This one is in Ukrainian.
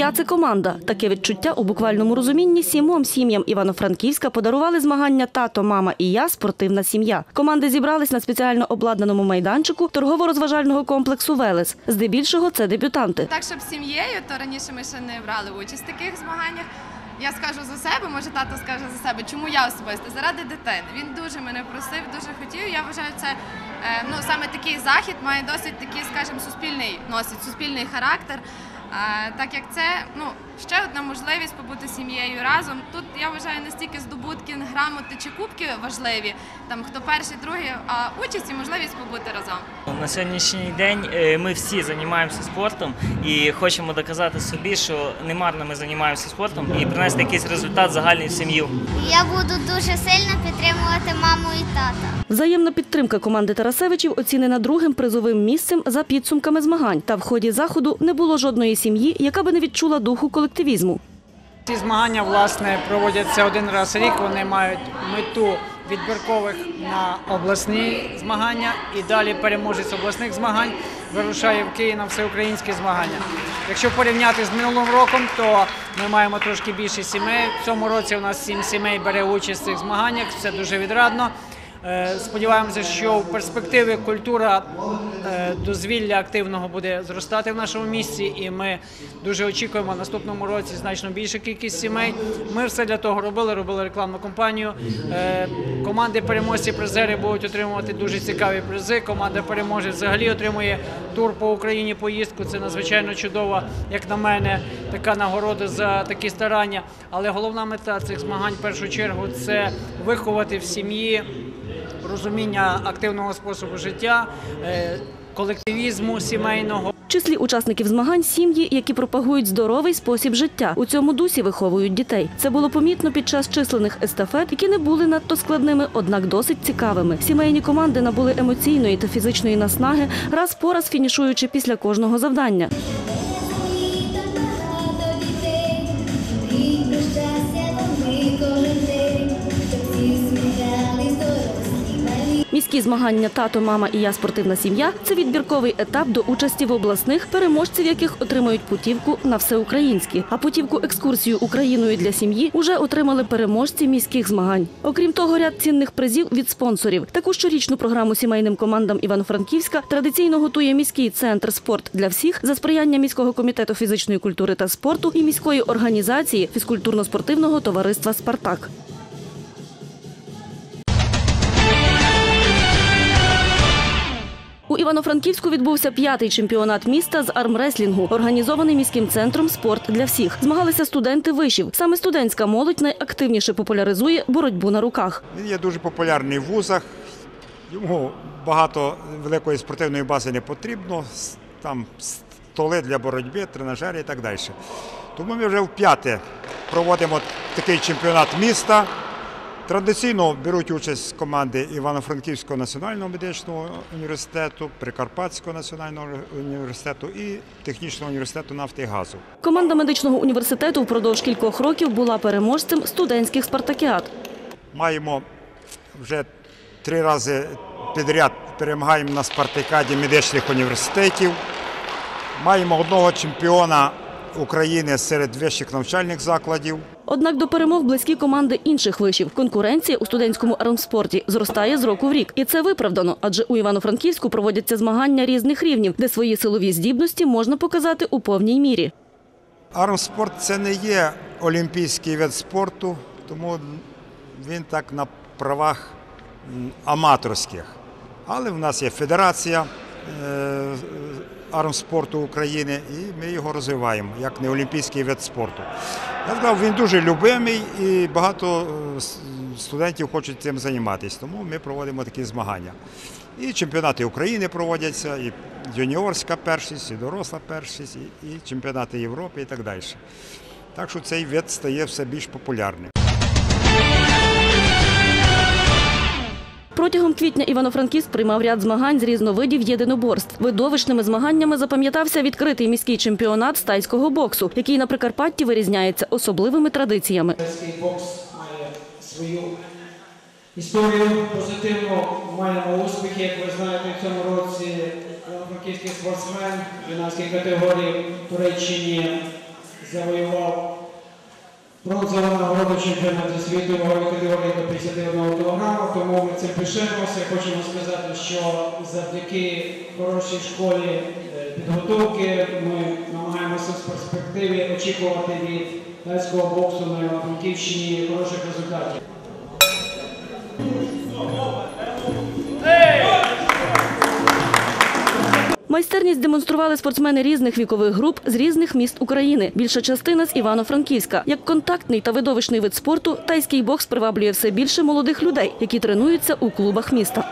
Сім'я це команда. Таке відчуття у буквальному розумінні сімом сім'ям Івано-Франківська подарували змагання тато, мама і я спортивна сім'я. Команди зібрались на спеціально обладнаному майданчику торгово-розважального комплексу Велес. Здебільшого це дебютанти. Так, щоб сім'єю, то раніше ми ще не брали участь в таких змаганнях. Я скажу за себе, може тато скаже за себе, чому я особисто заради дитини. Він дуже мене просив, дуже хотів. Я вважаю, це е, ну саме такий захід має досить такий, скажімо, суспільний носить суспільний характер. Так як це ну ще одна можливість побути сім'єю разом. Тут я вважаю не стільки здобутки, грамоти чи кубки важливі, там хто перший, другий, а участь і можливість побути разом. На сьогоднішній день е, ми всі займаємося спортом і хочемо доказати собі, що немарно ми займаємося спортом і принести якийсь результат загальний в сім'ю. Я буду дуже сильно підтримувати маму і тата. Взаємна підтримка команди Тарасевичів оцінена другим призовим місцем за підсумками змагань. Та в ході заходу не було жодної сім'ї, яка би не відчула духу колективізму. Ці змагання власне проводяться один раз в рік. Вони мають мету відбіркових на обласні змагання і далі переможець обласних змагань вирушає в Київ на всеукраїнські змагання. Якщо порівняти з минулим роком, то ми маємо трошки більше сімей. В цьому році у нас сім сімей бере участь в цих змаганнях. Це дуже відрадно. Е, Сподіваємося, що в перспективі культура е, дозвілля активного буде зростати в нашому місті, і ми дуже очікуємо наступному році значно більша кількість сімей. Ми все для того робили, робили рекламну кампанію. Е, Команди переможці призери будуть отримувати дуже цікаві призи. Команда переможе взагалі отримує тур по Україні поїздку. Це надзвичайно чудова, як на мене, така нагорода за такі старання. Але головна мета цих змагань в першу чергу це виховати в сім'ї розуміння активного способу життя, е, колективізму сімейного. В числі учасників змагань сім'ї, які пропагують здоровий спосіб життя. У цьому дусі виховують дітей. Це було помітно під час численних естафет, які не були надто складними, однак досить цікавими. Сімейні команди набули емоційної та фізичної наснаги, раз по раз фінішуючи після кожного завдання. Міські змагання Тато, мама і я спортивна сім'я це відбірковий етап до участі в обласних, переможців яких отримають путівку на всеукраїнські. А путівку екскурсію Україною для сім'ї уже отримали переможці міських змагань. Окрім того, ряд цінних призів від спонсорів. Таку щорічну програму сімейним командам Івано-Франківська традиційно готує міський центр спорт для всіх за сприяння міського комітету фізичної культури та спорту і міської організації фізкультурно-спортивного товариства Спартак. Івано-Франківську відбувся п'ятий чемпіонат міста з армреслінгу, організований міським центром Спорт для всіх. Змагалися студенти вишів. Саме студентська молодь найактивніше популяризує боротьбу на руках. Він є дуже популярний в вузах. Йому багато великої спортивної бази не потрібно. Там столи для боротьби, тренажери і так далі. Тому ми вже вп'яте проводимо такий чемпіонат міста. Традиційно беруть участь команди Івано-Франківського національного медичного університету, Прикарпатського національного університету і Технічного університету нафти і газу. Команда медичного університету впродовж кількох років була переможцем студентських спартакіад. Маємо вже три рази підряд перемагаємо на спартакіаді медичних університетів. Маємо одного чемпіона України серед вищих навчальних закладів. Однак до перемог близькі команди інших вишів. Конкуренція у студентському армспорті зростає з року в рік. І це виправдано, адже у Івано-Франківську проводяться змагання різних рівнів, де свої силові здібності можна показати у повній мірі. Армспорт це не є олімпійський вид спорту, тому він так на правах аматорських. Але в нас є федерація е, армспорту України, і ми його розвиваємо як неолімпійський вид спорту. Я сказав, він дуже любимий і багато е, студентів хочуть цим займатися, тому ми проводимо такі змагання. І чемпіонати України проводяться, і юніорська першість, і доросла першість, і, і чемпіонати Європи і так далі. Так що цей вид стає все більш популярним. Протягом квітня Івано-Франківськ приймав ряд змагань з різновидів єдиноборств. Видовищними змаганнями запам'ятався відкритий міський чемпіонат з тайського боксу, який на Прикарпатті вирізняється особливими традиціями. Китайський бокс має свою історію позитивну. Маємо успіхи, як ви знаєте, в цьому році франківський спортсмен юнацькій категорії в Туреччині завоював бронзову нагороду чемпіонату світу вагової категорії до 51 кг, тому ми цим пишемося. Хочемо сказати, що завдяки хорошій школі е, підготовки ми намагаємося в перспективі очікувати від тайського боксу на Івано-Франківщині хороших результатів. Майстерність демонстрували спортсмени різних вікових груп з різних міст України. Більша частина з Івано-Франківська. Як контактний та видовищний вид спорту, тайський бокс приваблює все більше молодих людей, які тренуються у клубах міста.